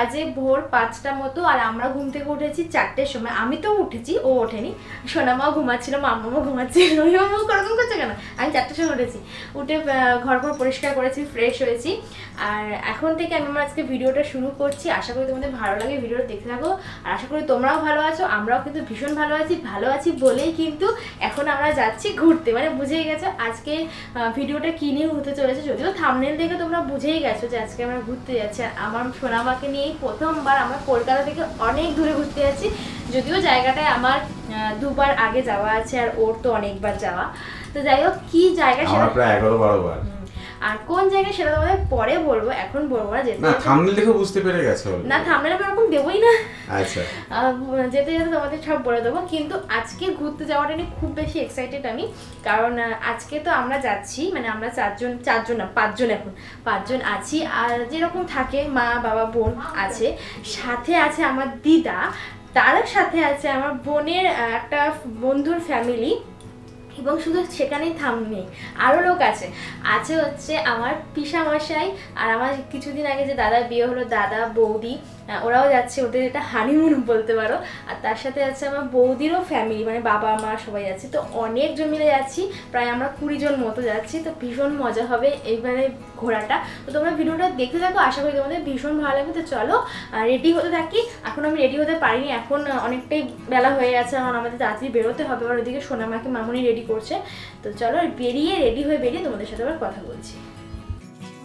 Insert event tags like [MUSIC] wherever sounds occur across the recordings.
বাজে ভোর পাঁচটা মতো আর আমরা ঘুম থেকে উঠেছি চারটের সময়। আমি তো উঠেছি, ও ওঠেনি। সোনামাও ঘুমাচ্ছিল মাম্মাও ঘুমাচ্ছিল। মামা মাম্মা ওরকম করছে কেন? আমি চারটের সময় উঠেছি। উঠে ঘর ঘর পরিষ্কার করেছি ফ্রেশ হয়েছি। আর এখন থেকে আমি আমার আজকে ভিডিওটা শুরু করছি। আশা করি তোমাদের ভালো লাগে ভিডিওটা দেখতে থাকো। আর আশা করি তোমরাও ভালো আছো আমরাও কিন্তু ভীষণ ভালো আছি ভালো আছি বলেই কিন্তু এখন আমরা যাচ্ছি ঘুরতে। মানে বুঝেই গেছো আজকে ভিডিওটা কি নিয়ে হতে চলেছে যদিও থামনেল দেখে তোমরা বুঝেই গেছো যে আজকে আমরা ঘুরতে যাচ্ছি। আর আমার সোনামাকে নিয়েই প্রথমবার আমরা কলকাতা থেকে অনেক দূরে ঘুরতে যাচ্ছি। যদিও জায়গাটায় আমার দুবার আগে যাওয়া আছে আর ওর তো অনেকবার যাওয়া। তো যাই হোক কি জায়গা সেটা প্রায় এগারো বারো বার। আর কোন জায়গায় সেটা তোমাদের পরে বলব এখন বলব না যেতে না থামনেল দেখে বুঝতে পেরে গেছে। না থামলে আমি এরকম দেবোই না আচ্ছা যেতে যেতে তোমাদের সব বলে দেবো কিন্তু আজকে ঘুরতে যাওয়াটা নিয়ে খুব বেশি এক্সাইটেড আমি কারণ আজকে তো আমরা যাচ্ছি মানে আমরা চারজন চারজন না পাঁচজন এখন পাঁচজন আছি আর যেরকম থাকে মা বাবা বোন আছে সাথে আছে আমার দিদা তার সাথে আছে আমার বোনের একটা বন্ধুর ফ্যামিলি এবং শুধু সেখানেই থামনি আরও লোক আছে। আছে হচ্ছে আমার পিসামশাই আর আমার কিছুদিন আগে যে দাদার বিয়ে হলো, দাদা, বৌদি ওরাও যাচ্ছে, ওদের এটা হানিমুন বলতে পারো। আর তার সাথে আছে আমার বৌদিরও ফ্যামিলি মানে বাবা, মা সবাই যাচ্ছে। তো অনেকজন মিলে যাচ্ছি, প্রায় আমরা কুড়ি জন মতো যাচ্ছি, তো ভীষণ মজা হবে এইবারে ঘোরাটা। তো তোমরা ভিডিওটা দেখতে থাকো, আশা করি তোমাদের ভীষণ ভালো লাগবে। তো চলো রেডি হতে থাকি। এখন আমি রেডি হতে পারিনি, এখন অনেকটাই বেলা হয়ে গেছে এখন আমাদের তাড়াতাড়ি বেরোতে হবে আর ওদিকে সোনামাকে মামুনি রেডি করছে। তো চলো, বেরিয়ে রেডি হয়ে বেরিয়ে তোমাদের সাথে আবার কথা বলছি।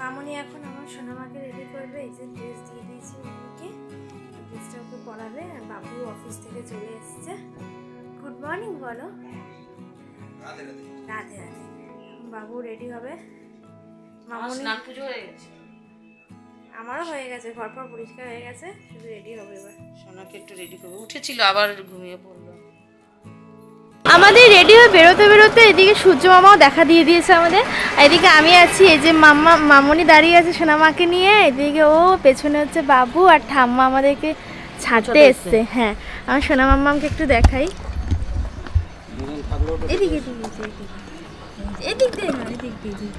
মামুনি এখন আমার সোনামাকে রেডি করবে, এই যে ড্রেস পরাবে আর বাবু অফিস থেকে চলে এসেছে। গুড মর্নিং বলো। রাধে রাধে। বাবু রেডি হবে? মামুনি? স্নান পুজো হয়ে গেছে। আমারও হয়ে গেছে ঘর পর পরিষ্কার হয়ে গেছে শুধু রেডি হবে এবার। সোনাকে একটু রেডি করব। উঠেছিল আবার ঘুমিয়ে পড়ল। আমাদের রেডি হয়ে বেরোতে বেরোতে এদিকে সূর্য মামাও দেখা দিয়ে দিয়েছে আমাদের। এদিকে আমি আছি এই যে মাম্মা মামনি দাঁড়িয়ে আছে সোনামাকে নিয়ে। এদিকে ও পেছনে হচ্ছে বাবু আর ঠাম্মা আমাদেরকে ছাড়তে এসছে হ্যাঁ। আমার সোনা মাম্মাকে একটু দেখাই। এদিকে এদিকে দিয়ে না এদিক দিয়ে।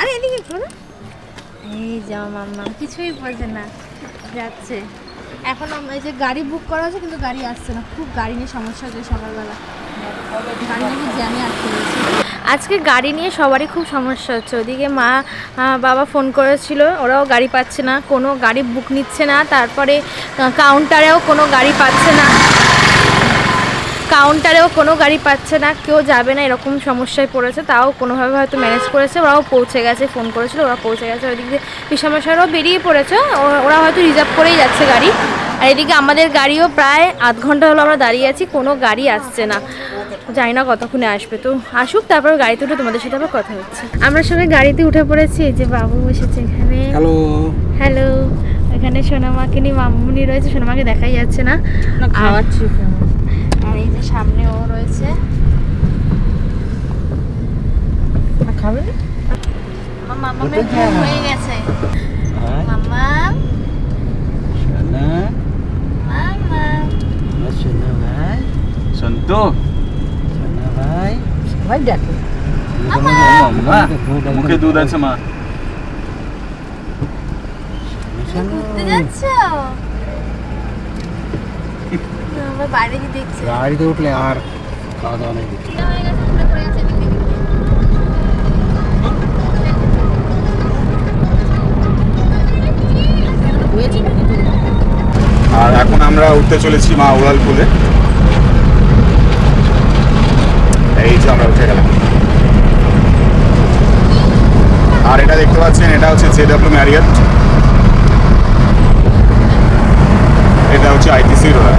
আরে এদিকে শোনো এই যে আমার মাম্মা কিছুই বলছে না যাচ্ছে। এখন আমরা এই যে গাড়ি বুক করা হয়েছে কিন্তু গাড়ি আসছে না। খুব গাড়ি নিয়ে সমস্যা হচ্ছে সকালবেলা। গাড়ি নিয়ে জ্যামে আটকে গেছে আজকে গাড়ি নিয়ে সবারই খুব সমস্যা হচ্ছে। ওদিকে মা বাবা ফোন করেছিল, ওরাও গাড়ি পাচ্ছে না, কোনো গাড়ি বুক নিচ্ছে না, তারপরে কাউন্টারেও কোনো গাড়ি পাচ্ছে না। কাউন্টারেও কোনো গাড়ি পাচ্ছে না, কেউ যাবে না, এরকম সমস্যায় পড়েছে, তাও কোনোভাবে হয়তো ম্যানেজ করেছে, ওরাও পৌঁছে গেছে ফোন করেছিল, ওরা পৌঁছে গেছে, ওইদিক দিয়ে পিসামশাইরাও বেরিয়ে পড়েছে ওরা হয়তো রিজার্ভ করেই যাচ্ছে গাড়ি। আর এদিকে আমাদের গাড়িও প্রায় আধ ঘণ্টা হলো আমরা দাঁড়িয়ে আছি, কোনো গাড়ি আসছে না। জানি না কতক্ষণে আসবে। তো আসুক তারপর গাড়িতে উঠে তোমাদের সাথে আবার কথা হচ্ছে। আমরা সবাই গাড়িতে উঠে পড়েছি যে বাবু এসেছে এখানে। হ্যালো। হ্যালো। এখানে সোনামাকে নিয়ে মামুনি রয়েছে সোনামাকে দেখাই যাচ্ছে না। আর- খাওয়াচ্ছি আর এই যে সামনে ও রয়েছে। খাবে? না আমার মামামের ঘুম হয়ে। গেছে। মামা। সোনা। মামা। আমার সোনা ভাই। সন্তু। ভাই দেখো। মুখে দুধ আছে মা। গাড়িতে উঠলে আর খাওয়া দাওয়া নেই এখন আমরা উঠতে চলেছি মা উড়ালপুলে। এই যে আমরা উঠে গেলাম। আর এটা দেখতে পাচ্ছেন, এটা হচ্ছে জে ডাব্লিউ ম্যারিয়ট। এটা হচ্ছে আইটিসি রোড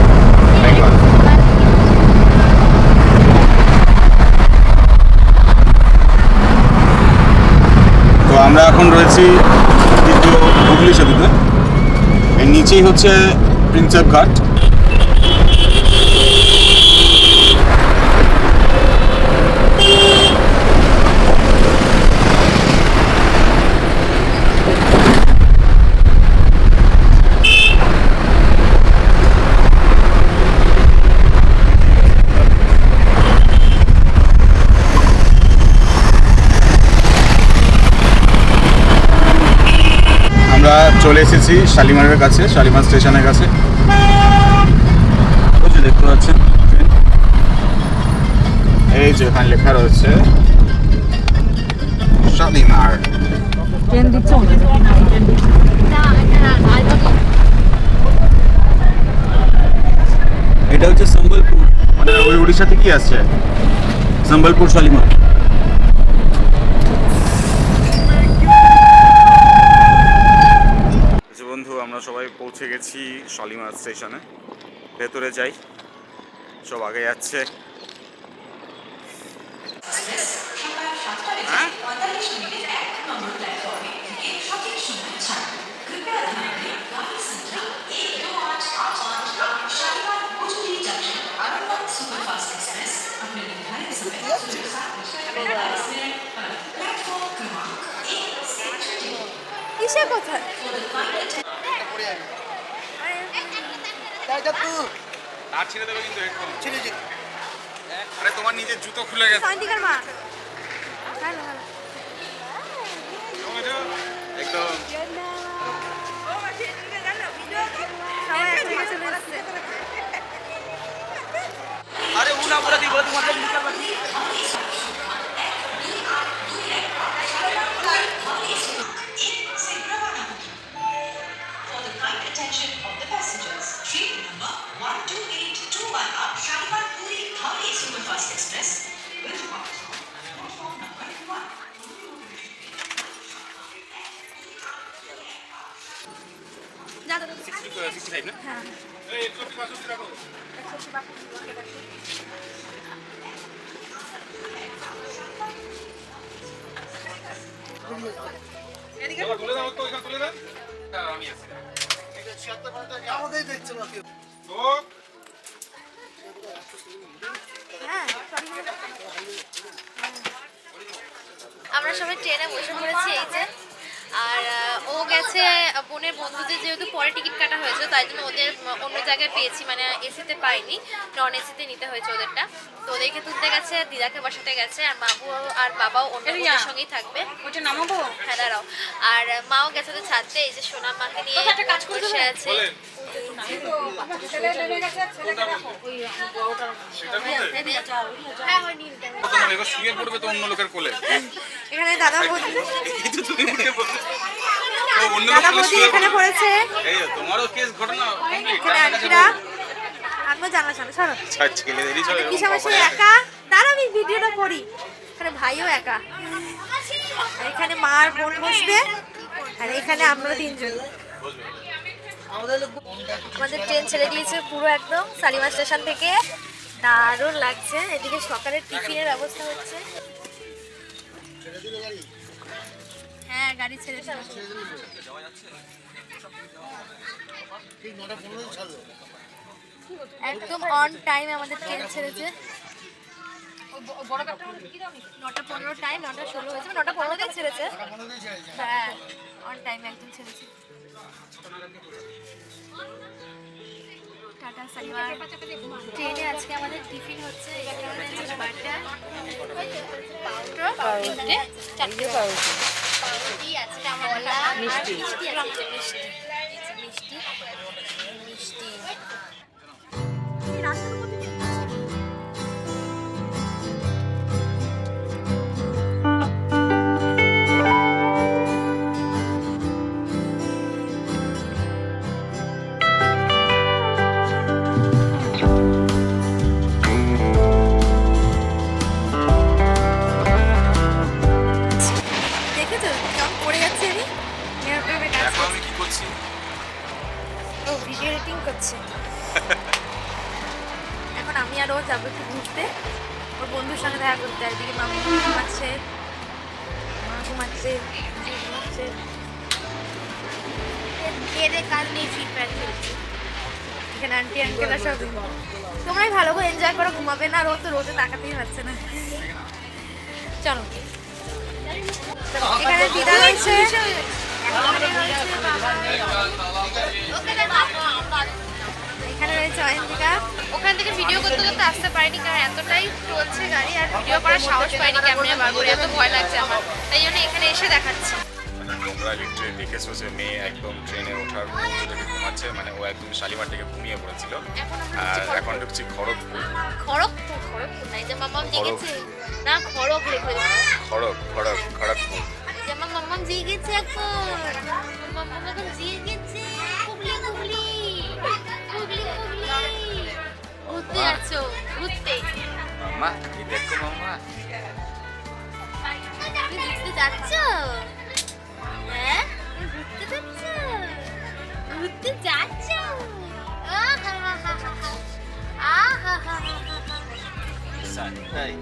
বেঙ্গল তো আমরা এখন রয়েছি দ্বিতীয় হুগলি সেতুতে। এর নিচেই হচ্ছে প্রিন্সেপ ঘাট আমরা চলে এসেছি শালিমারের কাছে শালিমার স্টেশনের কাছে। ওই যে দেখতে পাচ্ছেন এই যে এখানে লেখা রয়েছে শালিমার। ট্রেন দিচ্ছে এটা হচ্ছে সম্বলপুর। মানে ওই উড়িষ্যাতে কি আসছে। সম্বলপুর শালিমার আচ্ছা বন্ধু আমরা সবাই পৌঁছে গেছি শালিমার স্টেশনে। ভেতরে যাই। সব আগে যাচ্ছে। হ্যাঁ? কোথায় আর ছেড়ে দেবে কিন্তু হেডফোন আরে তোমার নিজের জুতো খুলে গেছে। মা। একদম। একসাথে চলে এসছে। For আমরা সবাই ট্রেনে বসে পড়েছি এই আহ, বোনের বন্ধুদের যেহেতু পরে টিকিট কাটা হয়েছে তাই জন্য ওদের অন্য জায়গায় পেয়েছি মানে এসিতে পাইনি নন এসিতে নিতে হয়েছে ওদেরটা। তো ওদেরকে তুলতে গেছে দিদাকে বসাতে গেছে আর বাবু আর বাবাও অন্য। সঙ্গেই থাকবে। ওটা নামাবো? হ্যাঁ দাঁড়াও। আর মাও গেছে তো ছাড়তে এই যে সোনা মাকে নিয়ে একটা কাজ করে বসে আছে। হ্যাঁ হয় নীল কত নেবে? এবার শুয়ে পড়বে তো অন্য লোকের কোলে। এখানে দাদা বৌদি দাদা বৌদি এখানে পড়েছে। তোমারও কেস ঘটনা। আমিও জানা শোনো আছে। একা? দাঁড়া আমি ভিডিওটা করি। এখানে ভাইও একা। এখানে মা আর বোন বসবে আর এখানে আমরা তিনজন। আমাদের ট্রেন ছেড়ে দিয়েছে পুরো একদম শালিমার স্টেশন থেকে। দারুণ লাগছে। এদিকে সকালের টিফিনের ব্যবস্থা হচ্ছে। হ্যাঁ গাড়ি ছেড়ে একদম অন টাইম আমাদের ট্রেন ছেড়েছে। নটা পনেরো টাইম নটা ষোলো হয়েছে। নটা পনেরোতেই ছেড়েছে। হ্যাঁ অন টাইম একদম ছেড়েছে। টাটা সাইবার। ট্রেনে আজকে আমাদের টিফিন হচ্ছে বাটার পাউডার তিনটে চারটে। পাউরুটি আজকে আমার মিষ্টি মিষ্টি আছে মিষ্টি মিষ্টি। আর ও যাব একটু ঘুরতে। ওর বন্ধুর সঙ্গে দেখা করতে এদিকে মামু ঘুমাচ্ছে? মা ঘুমাচ্ছে ঘুমাচ্ছে। এখানে আন্টি আঙ্কেলরা সব তোমরাই ভালো করে এনজয় করো, ঘুমাবে না আর তো রোদে তাকাতেই পারছে না। চলো। এখানে দিদা রয়েছে। এখানে রয়েছে অয়ন্তিকা ওখান থেকে ভিডিও করতে করতে আসতে পারিনি কারণ এতটাই চলছে গাড়ি আর ভিডিও করার সাহস পাইনি ক্যামেরা বার করে এত ভয় লাগছে আমার। তাই জন্য এখানে এসে দেখাচ্ছি। তোমরা লিটারেলি দেখেছ যে মেয়ে একদম ট্রেনে ওঠার থেকে ঘুমাচ্ছে মানে ও একদম শালিমার থেকে ঘুমিয়ে পড়েছিল। আর এখন ঢুকছি খড়গপুর। খড়গপুর খড়গপুর না এই যে মামাম খড়গ। জেগেছে। না খড়গ লেখে খড়গ খড়গ খড়গপুর। এই যে আমার মামাম জেগেছে এখন মামাম এখন জেগেছে ঘুরতে যাচ্ছ ঘুরতে মামা এই দেখো মামা তুমি ঘুরতে যাচ্ছ হ্যাঁ ঘুরতে যাচ্ছ ঘুরতে যাচ্ছ আহাহাহাহা। আহাহাহাহা। সানটাই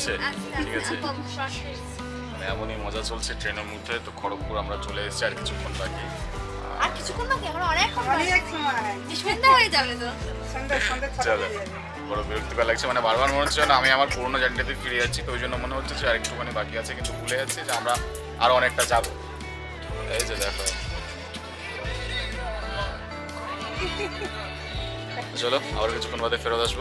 চলছে ঠিক আছে? মানে এমনই মজা চলছে ট্রেনের মধ্যে তো খড়গপুর আমরা চলে এসেছি আর কিছুক্ষণ বাকি। আর কিছুক্ষণ বাকি? এখন অনেকক্ষণ বাকি। অনেক সময়। সন্ধ্যা হয়ে যাবে তো? সন্ধ্যা সন্ধ্যা চলো। বড় বিরক্তিকর লাগছে। মানে বারবার মনে হচ্ছে না আমি আমার পুরোনো জার্নিটাতে ফিরে যাচ্ছি তো ওই জন্য মনে হচ্ছে যে আর একটুখানি বাকি আছে কিন্তু ভুলে যাচ্ছি যে আমরা আরও অনেকটা যাব। এই যে দেখো। [LAUGHS] চলো আবার কিছুক্ষণ বাদে ফেরত আসব।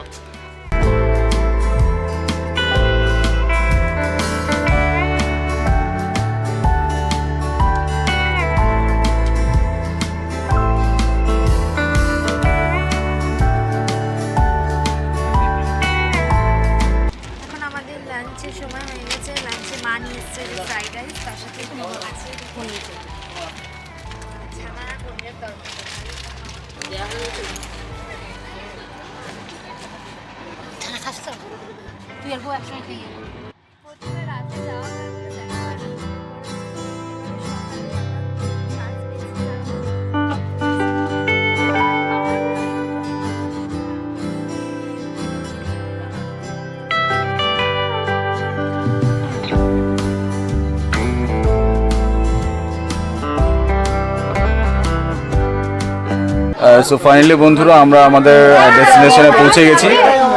সো ফাইনালি বন্ধুরা আমরা আমাদের ডেস্টিনেশনে পৌঁছে গেছি।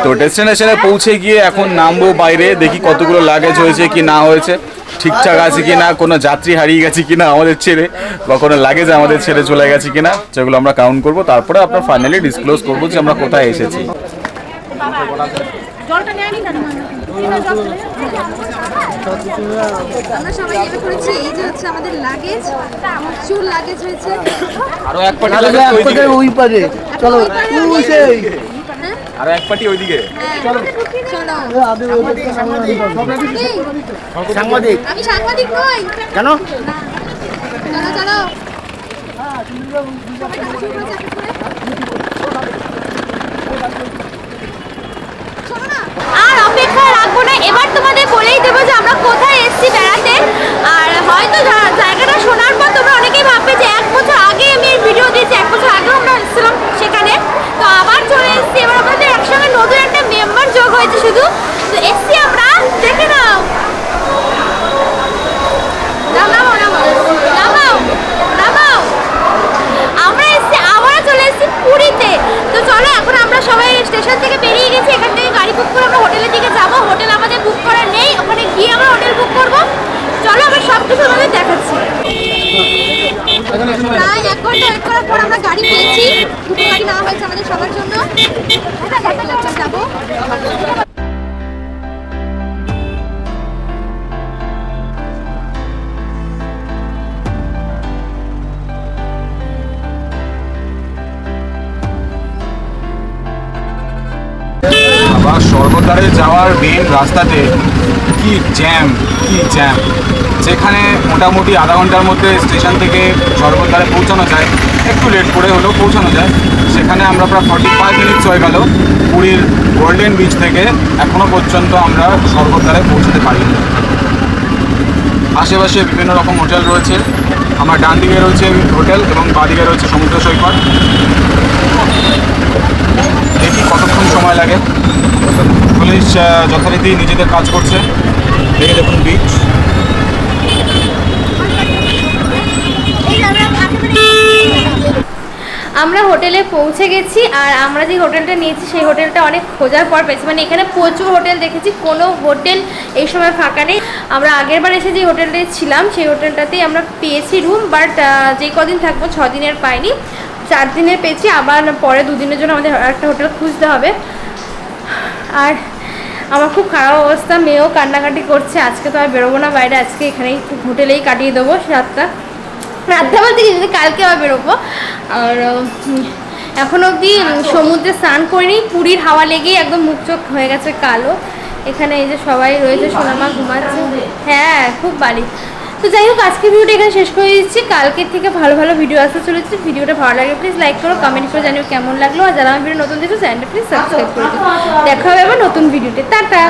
তো ডেস্টিনেশনে পৌঁছে গিয়ে এখন নামবো বাইরে, দেখি কতগুলো লাগেজ হয়েছে কি না হয়েছে, ঠিকঠাক আছে কি না কোনো যাত্রী হারিয়ে গেছে কি না আমাদের ছেড়ে, বা কোনো লাগেজ আমাদের ছেড়ে চলে গেছে কি না সেগুলো আমরা কাউন্ট করব। তারপরে আপনার ফাইনালি ডিসক্লোজ করব যে আমরা কোথায় এসেছি। আমরা সবাই নেমে পড়েছি এই যে হচ্ছে আমাদের লাগেজ চুল লাগেজ হয়েছে। আরও এক পার্টি ওই পারে চলো ওই সেই। আরও এক পার্টি ওইদিকে। চলো। এই, সাংবাদিক। আমি সাংবাদিক নই। কেন? চলো চলো আর অপেক্ষা রাখব না এবার তোমাদের বলেই দেবো যে আমরা কোথায় এসেছি বেড়াতে। আর হয়তো জায়গাটা শোনার পর তোমরা অনেকেই ভাববে যে এক বছর আগে আমি এর ভিডিও দিয়েছি, এক বছর আগেও আমরা এসেছিলাম সেখানে। তো আবার চলে এসেছি, এবার আমাদের একসঙ্গে নতুন একটা মেম্বার যোগ হয়েছে শুধু। তো এসছি আমরা, দেখে নাও নামাও নামাও নামাও নামাও আমরা এসেছি আবার চলে এসেছি পুরীতে তো চলো এখন আমরা সবাই স্টেশন থেকে বেরিয়ে গেছি এখান থেকে গাড়ি বুক করে আমরা হোটেলের দিকে যাব হোটেল আমাদের বুক করা নেই ওখানে গিয়ে আমরা হোটেল বুক করব চলো আমরা সব কিছু তোমাদের দেখাচ্ছি প্রায় এক ঘণ্টা ওয়েট করার পর আমরা গাড়ি পেয়েছি। দুটো গাড়ি নেওয়া হয়েছে আমাদের সবার জন্য। যাব। আবার সর্বদারে যাওয়ার মেন রাস্তাতে কি জ্যাম কি জ্যাম। যেখানে মোটামুটি আধা ঘণ্টার মধ্যে স্টেশন থেকে সর্বদারে পৌঁছানো যায়। একটু লেট করে হলেও পৌঁছানো যায়। সেখানে আমরা প্রায় ফর্টি ফাইভ মিনিটস হয়ে গেল। পুরীর গোল্ডেন বিচ থেকে এখনও পর্যন্ত আমরা সর্বদারে পৌঁছতে পারিনি। আশেপাশে বিভিন্ন রকম হোটেল রয়েছে। আমার ডান দিকে রয়েছে হোটেল এবং বাঁ দিকে রয়েছে সমুদ্র সৈকত। দেখি কতক্ষণ সময় লাগে। পুলিশ যথারীতি নিজেদের কাজ করছে। দেখে দেখুন বিচ আমরা হোটেলে পৌঁছে গেছি আর আমরা যে হোটেলটা নিয়েছি সেই হোটেলটা অনেক খোঁজার পর পেয়েছি। মানে এখানে প্রচুর হোটেল দেখেছি, কোনো হোটেল এই সময় ফাঁকা নেই। আমরা আগের বার এসে যে হোটেলটায় ছিলাম, সেই হোটেলটাতেই আমরা পেয়েছি রুম বাট যে কদিন থাকব ছ দিনের পাইনি। চার দিনের পেয়েছি, আবার পরে দুদিনের জন্য আমাদের একটা হোটেল খুঁজতে হবে। আর আমার খুব খারাপ অবস্থা, মেয়েও কান্নাকাটি করছে, আজকে তো আর বেরোবো না বাইরে, আজকে এখানেই হোটেলেই কাটিয়ে দেবো রাতটা। রাতটা বলতে যদি কালকে আবার বেরোবো। আর এখন অবধি সমুদ্রে স্নান করিনি, পুরীর হাওয়া লেগেই একদম মুখ চোখ হয়ে গেছে কালো। এখানে এই যে সবাই রয়েছে, সোনামা ঘুমাচ্ছে। হ্যাঁ খুব বাড়ি তো যাই হোক আজকে ভিডিওটা এখানে শেষ করে দিচ্ছি। কালকের থেকে ভালো ভালো ভিডিও আসতে চলেছে। ভিডিওটা ভালো লাগলে প্লিজ লাইক করো কমেন্ট করে জানিও কেমন লাগল। আর যারা আমার ভিডিও নতুন দেখছ চ্যানেলটা প্লিজ সাবস্ক্রাইব করে দেখা হবে আবার নতুন ভিডিওতে। টাটা!